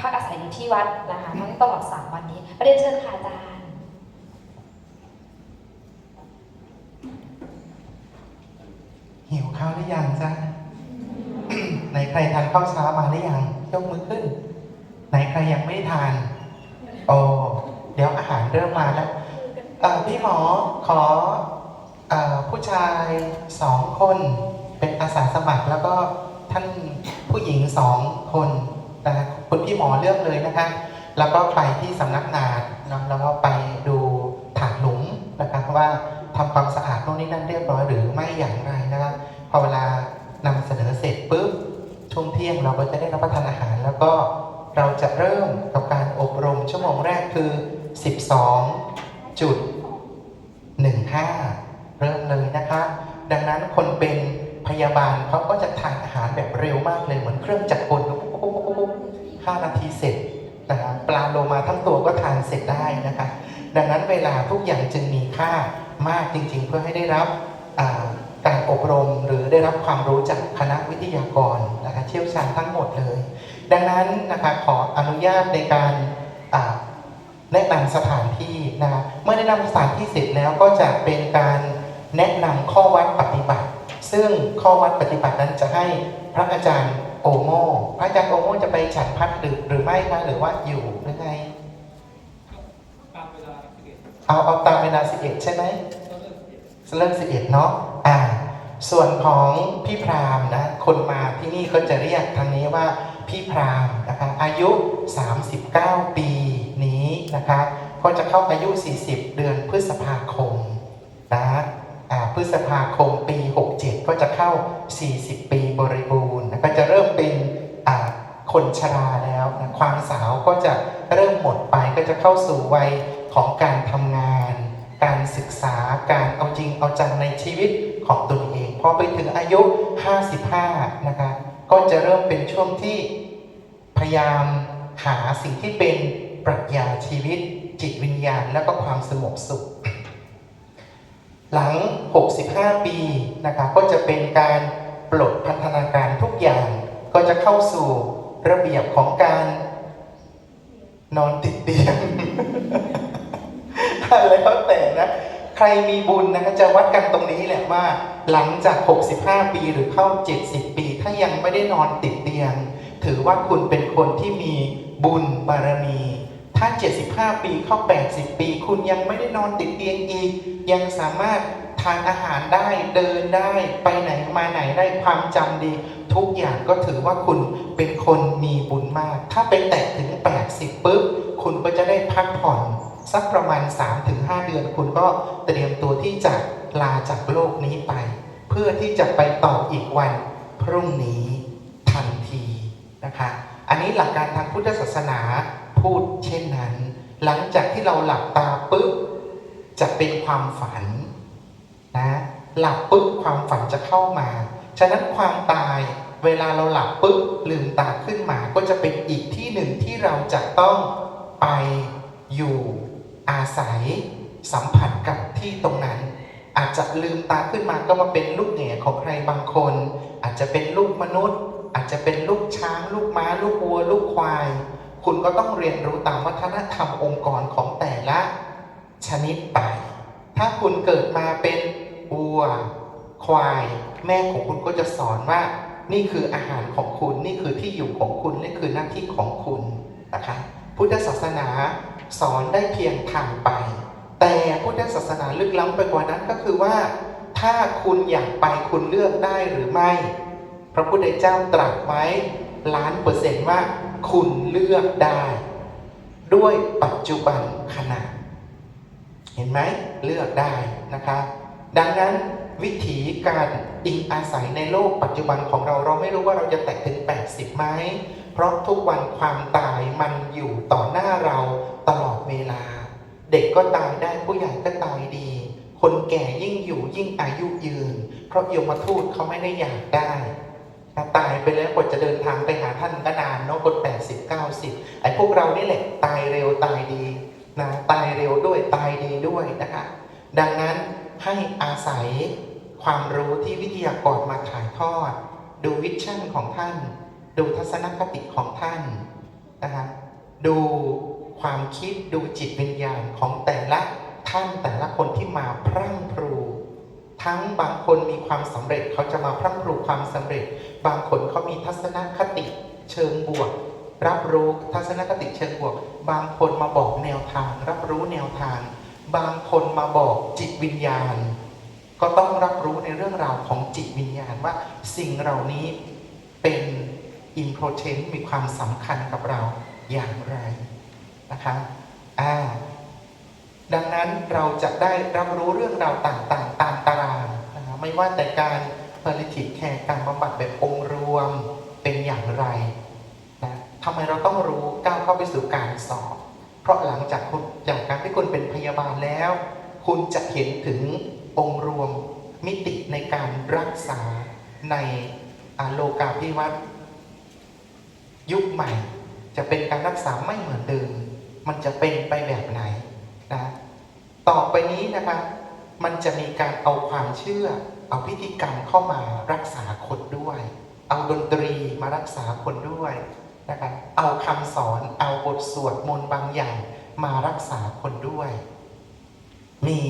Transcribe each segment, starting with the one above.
พักอาศัยอยู่ที่วัดนะคะทั้งตลอดสามวันนี้ประเด็นเชิญค่ะอาจารย์หิวข้าวหรือยังจ๊ะไหนใครทานข้าวเช้ามาหรือยังยกมือขึ้น ไหนใครยังไม่ทานโอ้เดี๋ยวอาหารเริ่มมาแล้วพี่หมอขออผู้ชายสองคน เป็นอาสาสมัครแล้วก็ท่านผู้หญิงสองคน นะคุณพี่หมอเลือกเลยนะคะ แล้วก็ไปที่สำนักงานเนะแล้วก็ไปดูถาดหลุมนะคะว่าทำความสะอาดโน่นนี่นั่นเรียบร้อยหรือไม่อย่างไรนะคะพอเวลานำเสนอเสร็จปุ๊บช่วงเที่ยงเราก็จะได้รับประทานอาหาร แล้วก็เราจะเริ่มกับการอบรมชั่วโมงแรกคือ 12จุด15 เริ่มเลยนะคะ ดังนั้นคนเป็นพยาบาลเขาก็จะทานอาหารแบบเร็วมากเลยเหมือนเครื่องจักรกล 5 นาทีเสร็จนะครับปลาโลมาทั้งตัวก็ทานเสร็จได้นะคะดังนั้นเวลาทุกอย่างจึงมีค่ามากจริงๆ เพื่อให้ได้รับการอบรมหรือได้รับความรู้จากคณะวิทยากรนะคะเชี่ยวชาญทั้งหมดเลย ดังนั้นนะคะขออนุญาตในการแนะนำสถานที่นะเมื่อแนะนำสถานที่เสร็จแล้วก็จะเป็นการแนะนำข้อวัดปฏิบัติ ซึ่งข้อวัดปฏิบัตินั้นจะให้พระอาจารย์ โอโมพระอาจารย์โอโมจะไปฉันพัดดึกหรือไม่คะหรือว่าอยู่หรือไงตามเวลาสิบเอ็ดเอาเอาตามเวลา11ใช่ไหมก็เริ่มสิบเอ็ดเริ่ม11เนาะอ่า ส่วนของพี่พรามนะ คนมาที่นี่ก็จะเรียกทางนี้ว่าพี่พรามนะคะอายุ 39 ปีนี้นะคะก็จะเข้าอายุ 40 เดือนพฤษภาคมนะอ่าพฤษภาคมปี 67 ก็จะเข้า 40 ปีบริบูรณ์นะก็ จะเริ่มเป็นคนชราแล้วนะความสาวก็จะเริ่มหมดไปก็จะเข้าสู่วัยของการทำงาน การศึกษาการเอาจริงเอาจังในชีวิตของตนเองพอไปถึงอายุ 55 นะคะก็จะเริ่มเป็นช่วงที่พยายามหาสิ่งที่เป็นปรัชญาชีวิต จิตวิญญาณ แล้วก็ความสงบสุข หลัง 65 ปีนะคะก็จะเป็นการ ปลดพันธนาการทุกอย่างก็จะเข้าสู่ระเบียบของการนอนติดเตียงอะไรก็แต่นะใครมีบุญนะคะจะวัดกันตรงนี้แหละว่า หลังจาก 65 ปีหรือเข้า 70 ปี ถ้ายังไม่ได้นอนติดเตียง ถือว่าคุณเป็นคนที่มีบุญบารมี ถ้า 75 ปีเข้า 80 ปี คุณยังไม่ได้นอนติดเตียงอีก ยังสามารถ ทานอาหารได้เดินได้ไปไหนมาไหนได้ความจำดี ทุกอย่างก็ถือว่าคุณเป็นคนมีบุญมาก ถ้าไปแตะถึง 80ปุ๊บคุณก็จะได้พักผ่อนสักประมาณ 3-5 เดือน คุณก็เตรียมตัวที่จะลาจากโลกนี้ไป เพื่อที่จะไปต่ออีกวันพรุ่งนี้ทันทีนะคะ อันนี้หลักการทางพุทธศาสนาพูดเช่นนั้น หลังจากที่เราหลับตาปุ๊บจะเป็นความฝัน หลับปุ๊บความฝันจะเข้ามา ฉะนั้นความตายเวลาเราหลับปุ๊บลืมตาขึ้นมาก็จะเป็นอีกที่หนึ่งที่เราจะต้องไปอยู่อาศัยสัมผัสกับที่ตรงนั้น อาจจะลืมตาขึ้นมาก็มาเป็นลูกแง่ของใครบางคน อาจจะเป็นลูกมนุษย์ อาจจะเป็นลูกช้าง ลูกม้า ลูกวัว ลูกควาย คุณก็ต้องเรียนรู้ตามวัฒนธรรมองค์กรของแต่ละ ชนิดไป ถ้าคุณเกิดมาเป็น วัว ควาย แม่ของคุณก็จะสอนว่า นี่คืออาหารของคุณ นี่คือที่อยู่ของคุณนี่คือหน้าที่ของคุณนะคะ พุทธศาสนาสอนได้เพียงทางไป แต่พุทธศาสนาลึกล้ำไปกว่านั้นก็คือว่า ถ้าคุณอยากไปคุณเลือกได้หรือไม่ พระพุทธเจ้าตรัสไว้ล้านเปอร์เซนต์ว่าคุณเลือกได้ ด้วยปัจจุบันขณะเห็นไหมเลือกได้นะคะ ดังนั้นวิถีการอิงอาศัยในโลกปัจจุบันของเราเราไม่รู้ว่าเราจะแตะถึง 80ไหมเพราะทุกวันความตายมันอยู่ต่อหน้าเราตลอดเวลา เด็กก็ตายได้ผู้ใหญ่ก็ตายดี คนแก่ยิ่งอยู่ยิ่งอายุยืน เพราะยมทูตเขาไม่ได้อยากได้ถ้าตายไปแล้วกว่าจะเดินทางไปหาท่านก็นานเนาะคนแปดสิบเก้าสิบไอ้พวกเรานี่แหละตายเร็วตายดีนะตายเร็วด้วยตายดีด้วยนะคะดังนั้น ให้อาศัยความรู้ที่วิทยากรมาถ่ายทอด ดูวิชั่นของท่าน ดูทัศนคติของท่านนะฮะดูความคิดดูจิตวิญญาณของแต่ละท่านแต่ละคนที่มาพรั่งพรู ทั้งบางคนมีความสำเร็จเขาจะมาพรั่งพรูความสำเร็จ บางคนเขามีทัศนคติเชิงบวก รับรู้ทัศนคติเชิงบวก บางคนมาบอกแนวทาง รับรู้แนวทาง บางคนมาบอกจิตวิญญาณ ก็ต้องรับรู้ในเรื่องราวของจิตวิญญาณว่าสิ่งเหล่านี้เป็นอินโพเทนมีความสำคัญกับเราอย่างไรนะคะอ่าดังนั้นเราจะได้รับรู้เรื่องราวต่างๆ ตามตารางนะคะไม่ว่าแต่การ palliative care การบำบัดแบบองค์รวมเป็นอย่างไรนะทำไมเราต้องรู้ก้าวเข้าไปสู่การสอบ ราะหลังจากคุณจากการที่คุณเป็นพยาบาลแล้ว คุณจะเห็นถึงองค์รวมมิติในการรักษาในอโลกาภิวัตน์ยุคใหม่ จะเป็นการรักษาไม่เหมือนเดิม มันจะเป็นไปแบบไหนนะต่อไปนี้นะคะมันจะมีการเอาความเชื่อ เอาพิธีกรรมเข้ามารักษาคนด้วย เอาดนตรีมารักษาคนด้วย นะคะเอาคำสอนเอาบทสวดมนต์บางอย่างมารักษาคนด้วย มี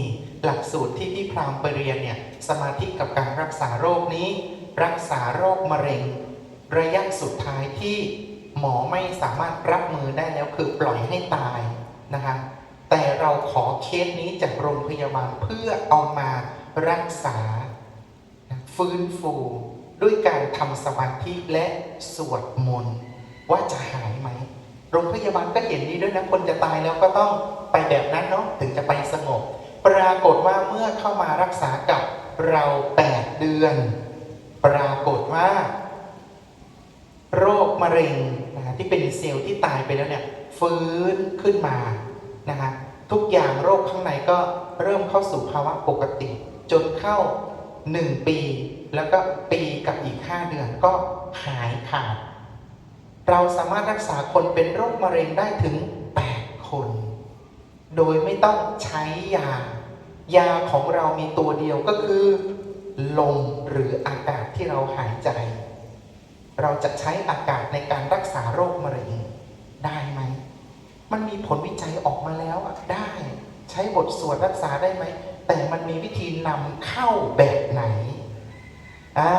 หลักสูตรที่พี่พรามไปเรียนเนี่ยสมาธิกับการรักษาโรคนี้ รักษาโรคมะเร็ง ระยะสุดท้ายที่หมอไม่สามารถรับมือได้แล้วคือปล่อยให้ตายนะคะแต่เราขอเคสนี้จากโรงพยาบาลเพื่อเอามารักษา ฟื้นฟู ด้วยการทำสมาธิและสวดมนต์ ว่าจะหายไหมโรงพยาบาลก็เห็นดีด้วยนะคนจะตายแล้วก็ต้องไปแบบนั้นเนาะถึงจะไปสงบ ปรากฏว่าเมื่อเข้ามารักษากับเรา8เดือน ปรากฏว่า โรคมะเร็งนะฮะที่เป็นเซลล์ที่ตายไปแล้วเนี่ยฟื้นขึ้นมานะฮะทุกอย่างโรคข้างในก็เริ่มเข้าสู่ภาวะปกติ จนเข้า 1 ปี แล้วก็ปีกับอีก 5 เดือนก็หายขาด เราสามารถรักษาคนเป็นโรคมะเร็งได้ถึง 8 คน โดยไม่ต้องใช้ยา ยาของเรามีตัวเดียวก็คือ ลมหรืออากาศที่เราหายใจ เราจะใช้อากาศในการรักษาโรคมะเร็งได้ไหม มันมีผลวิจัยออกมาแล้วได้ ใช้บทสวดรักษาได้ไหม แต่มันมีวิธีนำเข้าแบบไหน อ่า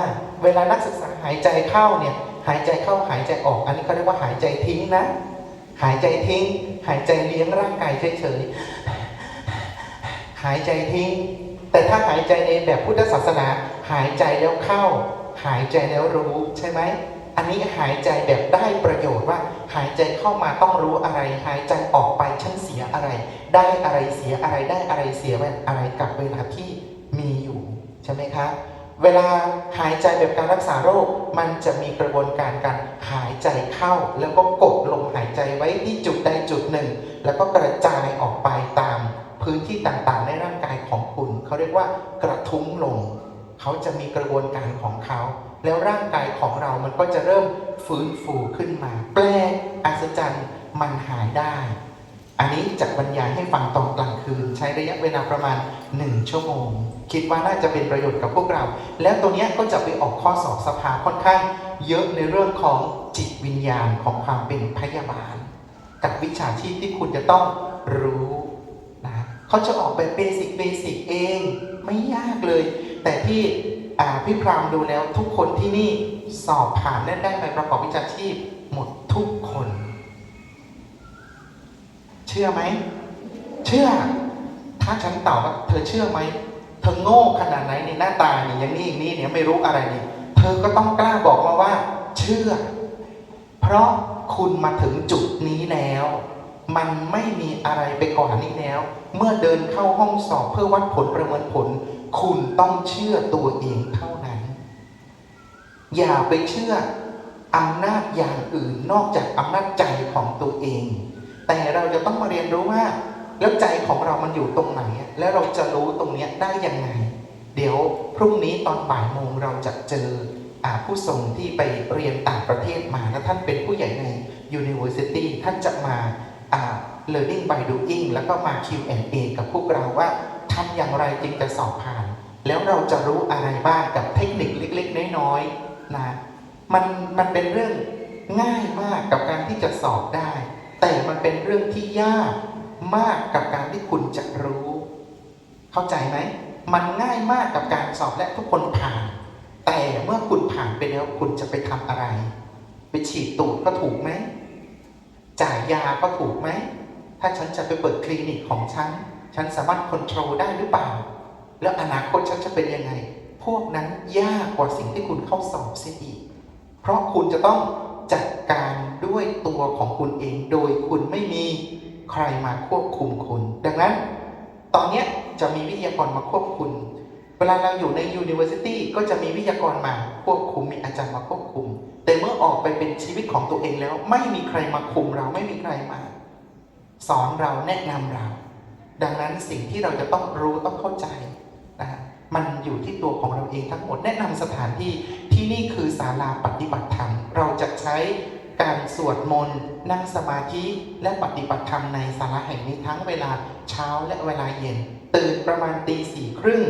เวลานักศึกษาหายใจเข้าเนี่ยหายใจเข้าหายใจออก อันนี้เขาเรียกว่าหายใจทิ้งนะ หายใจทิ้ง หายใจเลี้ยงร่างกายเฉยๆหายใจทิ้ง แต่ถ้าหายใจในแบบพุทธศาสนา หายใจแล้วเข้า หายใจแล้วรู้ใช่ไหมอันนี้หายใจแบบได้ประโยชน์ว่า หายใจเข้ามาต้องรู้อะไร หายใจออกไปฉันเสียอะไร ได้อะไรเสียอะไรได้อะไรเสียอะไรกับเวลาที่มีอยู่ใช่ไหมคะ เวลาหายใจแบบการรักษาโรค มันจะมีกระบวนการการหายใจเข้า แล้วก็กดลมหายใจไว้ที่จุดใดจุดหนึ่ง แล้วก็กระจายออกไปตามพื้นที่ต่างๆ ในร่างกายของคุณ เขาเรียกว่ากระทุ้งลมเขาจะมีกระบวนการของเขา แล้วร่างกายของเรามันก็จะเริ่มฟื้นฟูขึ้นมา แปลกอัศจรรย์มันหายได้ อันนี้จะบรรยายให้ฟังตอนกลางคืน ใช้ระยะเวลาประมาณ 1 ชั่วโมง คิดว่าน่าจะเป็นประโยชน์กับพวกเรา แล้วตัวนี้ก็จะไปออกข้อสอบสภาค่อนข้างเยอะในเรื่องของจิตวิญญาณของความเป็นพยาบาล กับวิชาชีพที่คุณจะต้องรู้นะเขาจะออกแบบเบสิกเบสิกเอง ไม่ยากเลย แต่ที่พี่พรามดูแล้วทุกคนที่นี่สอบผ่านและได้ใบประกอบวิชาชีพหมดทุกคน เชื่อไหม เชื่อ ถ้าฉันตอบว่าเธอเชื่อไหม อโง่ขนาดไหนในหน้าตานี่อย่างนี้อย่างนี้เนี่ยไม่รู้อะไรนี่เธอก็ต้องกล้าบอกมาว่า เชื่อ เพราะคุณมาถึงจุดนี้แล้ว มันไม่มีอะไรไปกว่านี้แล้ว เมื่อเดินเข้าห้องสอบเพื่อวัดผลประเมินผล คุณต้องเชื่อตัวเองเท่านั้น อย่าไปเชื่ออำนาจอย่างอื่นนอกจากอำนาจใจของตัวเอง แต่เราจะต้องมาเรียนรู้ว่า แล้วใจของเรามันอยู่ตรงไหน แล้วเราจะรู้ตรงนี้ได้ยังไง เดี๋ยวพรุ่งนี้ตอนบ่ายโมงเราจะเจอผู้ส่งที่ไปเรียนต่างประเทศมาและท่านเป็นผู้ใหญ่ใน University ท่านจะมาอ่า Learning by Doing แล้วก็มา Q&A กับพวกเราว่าทำอย่างไรจึงจะสอบผ่าน แล้วเราจะรู้อะไรบ้างกับเทคนิคเล็กๆ น้อยๆนะมันมันเป็นเรื่องง่ายมากกับการที่จะสอบได้ แต่มันเป็นเรื่องที่ยาก มากกับการที่คุณจะรู้ เข้าใจไหม มันง่ายมากกับการสอบและทุกคนผ่าน แต่เมื่อคุณผ่านไปแล้วคุณจะไปทำอะไร ไปฉีดตูดก็ถูกไหม จ่ายยาก็ถูกไหม ถ้าฉันจะไปเปิดคลินิกของฉัน ฉันสามารถควบคุมได้หรือเปล่า แล้วอนาคตฉันจะเป็นยังไง พวกนั้นยากกว่าสิ่งที่คุณเข้าสอบเสียอีก เพราะคุณจะต้องจัดการด้วยตัวของคุณเอง โดยคุณไม่มี ใครมาควบคุมคุณ ดังนั้น ตอนนี้จะมีวิทยากรมาควบคุมเวลาเราอยู่ใน University ก็จะมีวิทยากรมาควบคุมมีอาจารย์มาควบคุม แต่เมื่อออกไปเป็นชีวิตของตัวเองแล้ว ไม่มีใครมาคุมเราไม่มีใครมา สอนเราแนะนำเรา ดังนั้นสิ่งที่เราจะต้องรู้ต้องเข้าใจนะฮะมันอยู่ที่ตัวของเราเองทั้งหมดแนะนำสถานที่ที่นี่คือศาลาปฏิบัติธรรมเราจะใช้ การสวดมนต์นั่งสมาธิและปฏิบัติธรรมในศาลาแห่งนี้ทั้งเวลาเช้าและเวลาเย็น ตื่นประมาณตีสี่ครึ่ง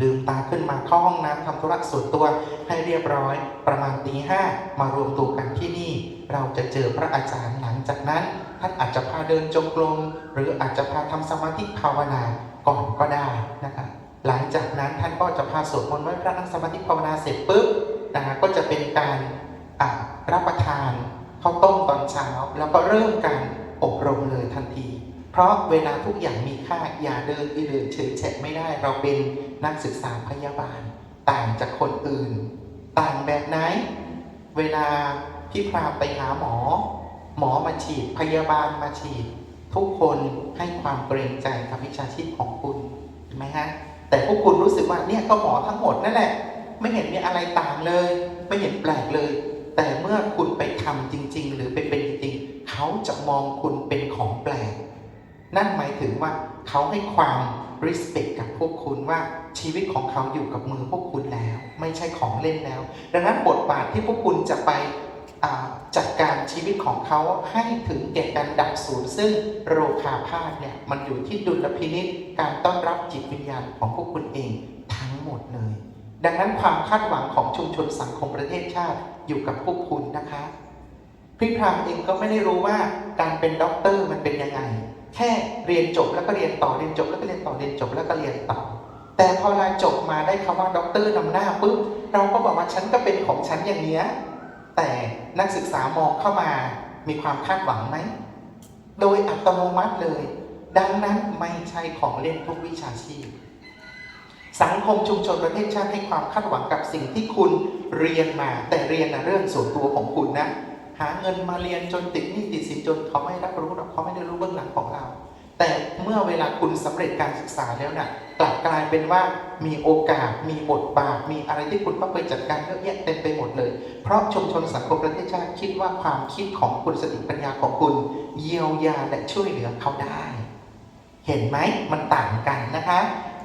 ลืมตาขึ้นมาเข้าห้องน้ำทำธุระส่วนตัวให้เรียบร้อย ประมาณตีห้ามารวมตัวกันที่นี่ เราจะเจอพระอาจารย์หลังจากนั้น ท่านอาจจะพาเดินจงกรมหรืออาจจะพาทำสมาธิภาวนาก่อนก็ได้นะคะหลังจากนั้นท่านก็จะพาสวดมนต์ไหว้พระนั่งสมาธิภาวนาเสร็จปุ๊บนะคะก็จะเป็นการ รับประทานข้าวต้มตอนเช้า แล้วก็เริ่มการอบรมเลยทันที เพราะเวลาทุกอย่างมีค่าอย่าเดินอีเดินเฉยแฉะไม่ได้ เราเป็นนักศึกษาพยาบาล ต่างจากคนอื่น ต่างแบบไหน เวลาพี่พราไปหาหมอ หมอมาฉีดพยาบาลมาฉีด ทุกคนให้ความเกรงใจกับวิชาชีพของคุณเห็นไหมฮะแต่พวกคุณรู้สึกว่าเนี่ยก็หมอทั้งหมดนั่นแหละ ไม่เห็นมีอะไรต่างเลย ไม่เห็นแปลกเลย แต่เมื่อคุณไปทำจริง ๆ หรือไปเป็นจริงๆเขาจะมองคุณเป็นของแปลก นั่นหมายถึงว่าเขาให้ความ respect กับพวกคุณว่าชีวิตของเขาอยู่กับมือพวกคุณแล้ว ไม่ใช่ของเล่นแล้ว ดังนั้นบทบาทที่พวกคุณจะไปจัดการชีวิตของเขาให้ถึงแก่การดับสูญซึ่งโรคาพาธเนี่ยมันอยู่ที่ดุลพินิษการต้อนรับจิตวิญญาณของพวกคุณเองทั้งหมดเลย ดังนั้นความคาดหวังของชุมชนสังคมประเทศชาติอยู่กับพวกคุณนะคะ พี่พรามเองก็ไม่ได้รู้ว่าการเป็นด็อกเตอร์มันเป็นยังไง แค่เรียนจบแล้วก็เรียนต่อเรียนจบแล้วก็เรียนต่อเรียนจบแล้วก็เรียนต่อ แต่พอเราจบมาได้คำว่าด็อกเตอร์นำหน้าปุ๊บเราก็บอกว่าฉันก็เป็นของฉันอย่างเนี้ยแต่นักศึกษามองเข้ามามีความคาดหวังไหมโดยอัตโนมัติเลย ดังนั้นไม่ใช่ของเล่นทุกวิชาชีพ สังคมชุมชนประเทศชาติให้ความคาดหวังกับสิ่งที่คุณเรียนมา แต่เรียนนะเรื่องส่วนตัวของคุณนะ หาเงินมาเรียนจนติดหนี้ติดสินจนเขาไม่รับรู้หรอกเขาไม่ได้รู้เบื้องหลังของเรา แต่เมื่อเวลาคุณสำเร็จการศึกษาแล้วนะ่ะกลับกลายเป็นว่ามีโอกาสมีบทบาท มีอะไรที่คุณต้องไปจัดการเยอะแยะเต็มไปหมดเลย เพราะชุมชนสังคมประเทศชาติคิดว่าความคิดของคุณสติปัญญาของคุณ เยียวยาและช่วยเหลือเขาได้ เห็นไหมมันต่างกันนะคะ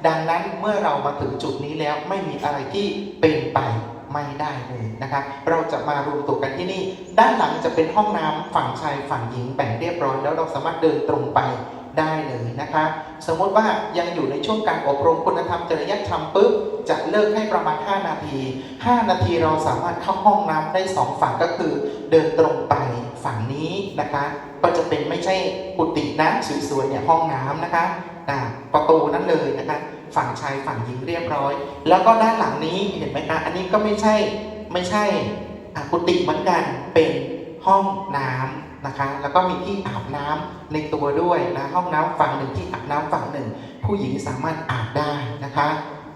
ดังนั้นเมื่อเรามาถึงจุดนี้แล้วไม่มีอะไรที่เป็นไปไม่ได้เลยนะคะเราจะมารวมตัวกันที่นี่ ด้านหลังจะเป็นห้องน้ำฝั่งชายฝั่งหญิงแบ่งเรียบร้อยแล้วเราสามารถเดินตรงไปได้เลยนะคะสมมติว่ายังอยู่ในช่วงการอบรมคุณธรรมจริยธรรมปุ๊บจะเลิกให้ประมาณ 5 นาที 5 นาทีเราสามารถเข้าห้องน้ำได้สองฝั่งก็คือ เดินตรงไปฝั่งนี้นะคะ ก็จะเป็นไม่ใช่กุฏินะสวยๆเนี่ยห้องน้ำนะคะอ่าประตูนั้นเลยนะคะ ฝั่งชายฝั่งหญิงเรียบร้อย แล้วก็ด้านหลังนี้เห็นไหมคะอันนี้ก็ไม่ใช่ไม่ใช่อะกุฏิเหมือนกันเป็นห้องน้ำนะคะ แล้วก็มีที่อาบน้ำในตัวด้วยนะห้องน้ำฝั่งหนึ่งที่อาบน้ำฝั่งหนึ่ง ผู้หญิงสามารถอาบได้นะคะ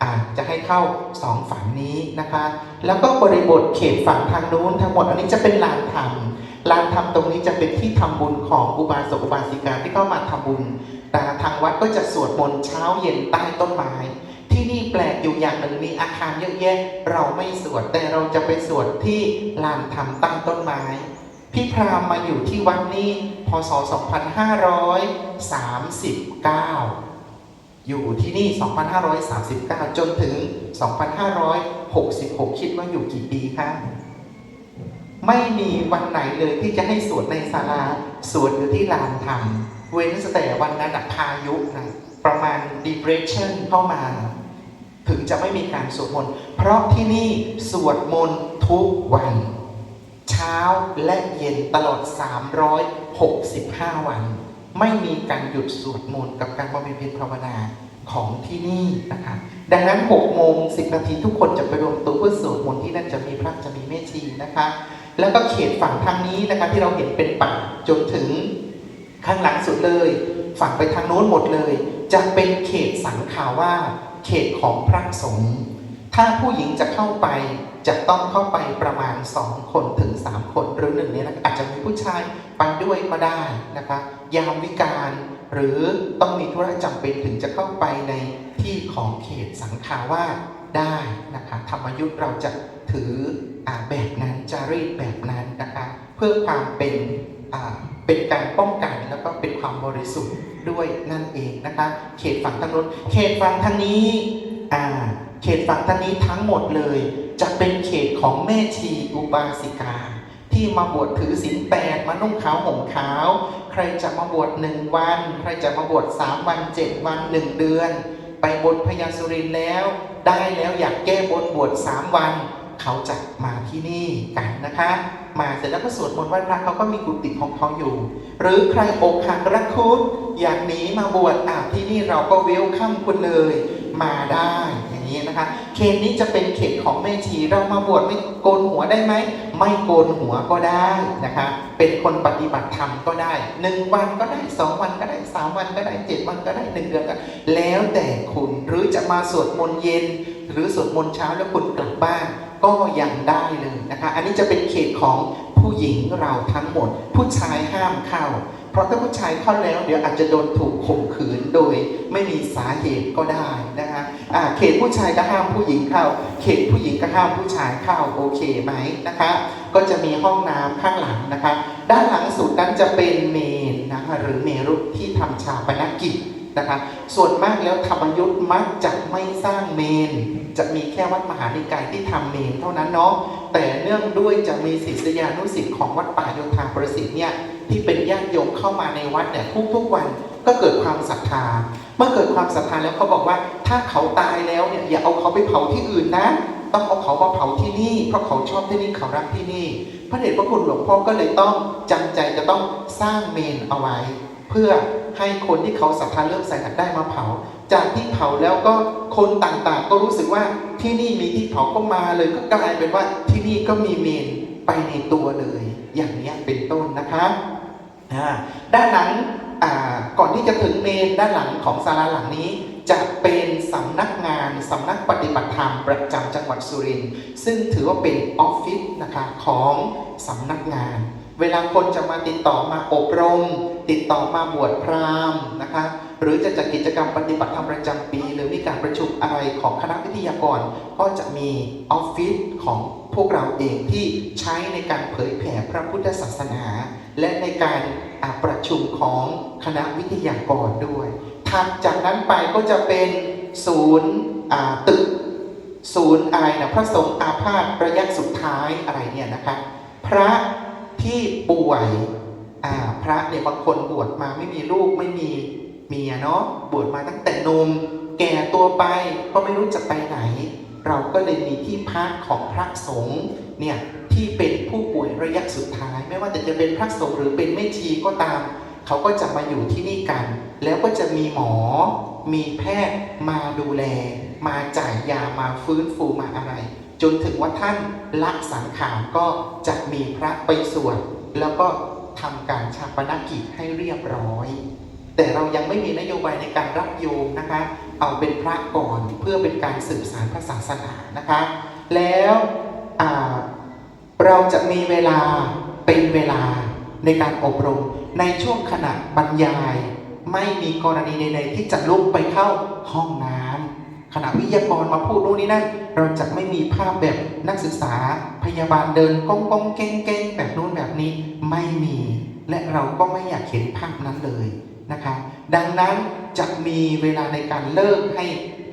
อาจะให้เข้าสองฝั่งนี้นะคะ แล้วก็บริบทเขตฝั่งทางนู้นทั้งหมดอันนี้จะเป็นลานธรรมลานธรรมตรงนี้จะเป็นที่ทำบุญของอุบาสกอุบาสิกาที่เข้ามาทำบุญ แต่ทางวัดก็จะสวดมนต์เช้าเย็นใต้ต้นไม้ ที่นี่แปลกอยู่อย่างหนึ่งมีอาคารเยอะแยะ เราไม่สวดแต่เราจะไปสวดที่ลานธรรมใต้ต้นไม้ พี่พรามมาอยู่ที่วัดนี้พศ 2539 อยู่ที่นี่ 2539 จนถึง 2566 คิดว่าอยู่กี่ปีคะไม่มีวันไหนเลยที่จะให้สวดในศาลาสวดอยู่ที่ลานธรรม เว้นแต่วันนั้นพายุนะประมาณ depression เข้ามา ถึงจะไม่มีการสวดมนต์เพราะที่นี่สวดมนต์ทุกวันเช้ช้าและเย็นตลอด 365 วัน ไม่มีการหยุดสวดมนต์กับการบำเพ็ญภาวนาของที่นี่นะคะดังนั้น6โมง10นาทีทุกคนจะไปรวมตัวเพื่อสวดมนต์ที่นั่นจะมีพระจะมีแม่ชีนะคะ แล้วก็เขตฝั่งทางนี้นะคะที่เราเห็นเป็นป่าจนถึง ข้างหลังสุดเลย ฝั่งไปทางโน้นหมดเลย จะเป็นเขตสังขาว่า เขตของพระสงฆ์ถ้าผู้หญิงจะเข้าไปจะต้องเข้าไปประมาณ 2 คนถึง 3 คนหรือหนึ่งเนี่ยนะอาจจะมีผู้ชายไปด้วยก็ได้นะคะยามวิการหรือต้องมีธุระจำเป็นถึงจะเข้าไปในที่ของเขตสังขาว่าสได้นะคะธรรมยุทธ์เราจะถืออแบบนั้นจารีตแบบนั้นนะคะเพื่อความเป็นอ่า เป็นการป้องกันแล้วก็เป็นความบริสุทธิ์ด้วยนั่นเองนะคะ เขตฝั่งทางโน้นเขตฝั่งทางนี้อ่าเขตฝั่งทางนี้ทั้งหมดเลย จะเป็นเขตของแม่ชีอุบาสิกาที่มาบวชถือศีลแปดมานุ่งขาวห่มขาว ใครจะมาบวชหนึ่งวัน ใครจะมาบวชสามวันเจ็ดวันหนึ่งเดือน ไปบนพญาสุรินแล้ว ได้แล้วอยากแก้บนบวชสามวัน เขาจะมาที่นี่กันนะคะ มาเสร็จแล้วก็สวดมนต์ไหว้พระเขาก็มีกุฏิของเขาอยู่ หรือใครอกหักรักคุดอยากหนีมาบวชอะที่นี่เราก็เวลคัมคุณเลยมาได้อย่างนี้นะคะ เขตนี้จะเป็นเขตของแม่ชีเรามาบวชไม่โกนหัวได้ไหมไม่โกนหัวก็ได้นะคะ เป็นคนปฏิบัติธรรมก็ได้หนึ่งวันก็ได้สองวันก็ได้สามวันก็ได้เจ็ดวันก็ได้หนึ่งเดือนก็แล้วแต่คุณหรือจะมาสวดมนต์เย็น หรือสวดมนต์เช้าแล้วคุณกลับบ้าน ก็ยังได้เลยนะคะ อันนี้จะเป็นเขตของผู้หญิงเราทั้งหมด ผู้ชายห้ามเข้า เพราะถ้าผู้ชายเข้าแล้ว เดี๋ยวอาจจะโดนถูกข่มขืนโดยไม่มีสาเหตุก็ได้นะคะอ่าเขตผู้ชายก็ห้ามผู้หญิงเข้า เขตผู้หญิงก็ห้ามผู้ชายเข้าโอเคไหมนะคะ ก็จะมีห้องน้ำข้างหลังนะคะ ด้านหลังสุดนั้นจะเป็นเมนนะคะหรือเมรุที่ทำชาปนกิจ นะคะ ส่วนมากแล้วธรรมยุทธ์มักจะไม่สร้างเมน จะมีแค่วัดมหานิกายที่ทำเมนเท่านั้นเนาะ แต่เนื่องด้วยจะมีศิษยานุศิษย์ของวัดป่าโยธาประสิทธิ์เนี่ยที่เป็นญาติโยมเข้ามาในวัดเนี่ยทุกๆวันก็เกิดความศรัทธา เมื่อเกิดความศรัทธาแล้วเขาบอกว่าถ้าเขาตายแล้วเนี่ยอย่าเอาเขาไปเผาที่อื่นนะ ต้องเอาเขามาเผาที่นี่ เพราะเขาชอบที่นี่เขารักที่นี่ พระเดชพระคุณหลวงพ่อก็เลยต้องจำใจจะต้องสร้างเมนเอาไว้ เพื่อให้คนที่เขาศรัทธาเริ่มใส่หัดได้มาเผา จากที่เผาแล้วก็คนต่างๆ ก็รู้สึกว่าที่นี่มีที่เผาก็มาเลยก็กลายเป็นว่าที่นี่ก็มีเมนไปในตัวเลย อย่างนี้เป็นต้นนะคะด้านหลังก่อนที่จะถึงเมนด้านหลังของศาลาหลังนี้ จะเป็นสำนักงานสำนักปฏิบัติธรรมประจำจังหวัดสุรินทร์ซึ่งถือว่าเป็นออฟฟิศนะคะของสำนักงาน เวลาคนจะมาติดต่อมาอบรม ติดต่อมาบวชพราหมณ์นะคะ หรือจะจัดกิจกรรมปฏิบัติธรรมประจำปี หรือมีการประชุมอะไรของคณะวิทยากร ก็จะมีออฟฟิศของพวกเราเองที่ใช้ในการเผยแผ่พระพุทธศาสนา และในการประชุมของคณะวิทยากรด้วยถัดจากนั้นไปก็จะเป็นศูนย์ตึกศูนย์อะไรนะพระสงฆ์อาพาธระยะสุดท้ายอะไรเนี่ยนะคะพระ ที่ป่วยอ่าพระเนี่ยบางคนบวชมาไม่มีลูกไม่มีเมียเนาะบวชมาตั้งแต่นมแก่ตัวไปก็ไม่รู้จะไปไหน เราก็เลยมีที่พักของพระสงฆ์เนี่ยที่เป็นผู้ป่วยระยะสุดท้าย ไม่ว่าจะจะเป็นพระสงฆ์หรือเป็นแม่ชีก็ตาม เขาก็จะมาอยู่ที่นี่กัน แล้วก็จะมีหมอ มีแพทย์มาดูแล มาจ่ายยามาฟื้นฟูมาอะไร จนถึงว่าท่านละสังขารก็จะมีพระไปสวดแล้วก็ทำการชาปนกิจให้เรียบร้อย แต่เรายังไม่มีนโยบายในการรับโยมนะคะ เอาเป็นพระก่อนเพื่อเป็นการสืบสานพระศาสนานะคะ แล้วเราจะมีเวลาเป็นเวลาในการอบรมในช่วงขณะบรรยาย ไม่มีกรณีใดๆที่จะลุกไปเข้าห้องน้ำ ขณะวิทยากรมาพูดโน่นนี่นั่นเราจะไม่มีภาพแบบนักศึกษาพยาบาลเดินก้องก้องเก้งเก้งๆแบบนู้นแบบนี้ไม่มี และเราก็ไม่อยากเห็นภาพนั้นเลยนะคะ ดังนั้นจะมีเวลาในการเลิกให้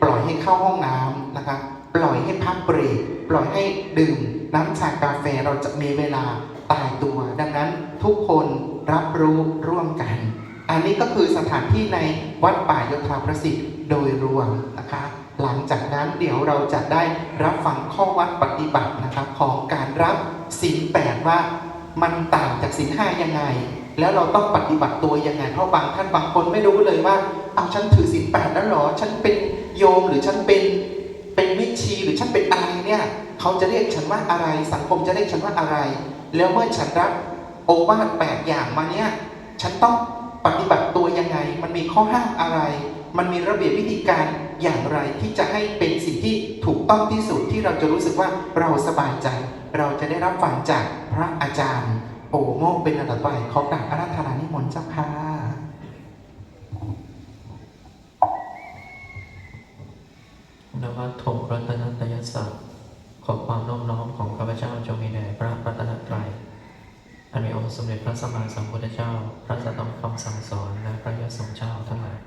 ปล่อยให้เข้าห้องน้ำนะคะปล่อยให้พักเบรกปล่อยให้ดื่ม น้ำชากาแฟเราจะมีเวลาตายตัว ดังนั้นทุกคนรับรู้ร่วมกัน อันนี้ก็คือสถานที่ในวัดป่าโยธาประสิทธิ์โดยรวมนะคะ หลังจากนั้นเดี๋ยวเราจะได้รับฟังข้อวัดปฏิบัตินะคะของการรับศีลแปดว่ามันต่างจากศีลห้ายังไง แล้วเราต้องปฏิบัติตัวยังไง เพราะบางท่านบางคนไม่รู้เลยว่าเอาฉันถือศีลแปดแล้วหรอ ฉันเป็นโยมหรือฉันเป็นเป็นมิชีหรือฉันเป็นอะไรเนี่ยเขาจะเรียกฉันว่าอะไร สังคมจะเรียกฉันว่าอะไร แล้วเมื่อฉันรับโอวาทแปดอย่างมาเนี่ยฉันต้องปฏิบัติตัวยังไง มันมีข้อห้ามอะไร มันมีระเบียบวิธีการ อย่างไรที่จะให้เป็นสิ่งที่ถูกต้องที่สุดที่เราจะรู้สึกว่าเราสบายใจ เราจะได้รับฟังจากพระอาจารย์ โอโมกเป็นอันดับไปขอกราบอาราธนานิมนต์เจ้าค่ะนวัตถุรัตนตยศัพท์ขอความน้อมน้อมของข้าพเจ้าจงมีแด่พระรัตนตรัยอันมีองค์สมเด็จพระสัมมาสัมพุทธเจ้า พระสัตธรรมคำสั่งสอนและพระยสงฆ์เจ้าทั้งหลาย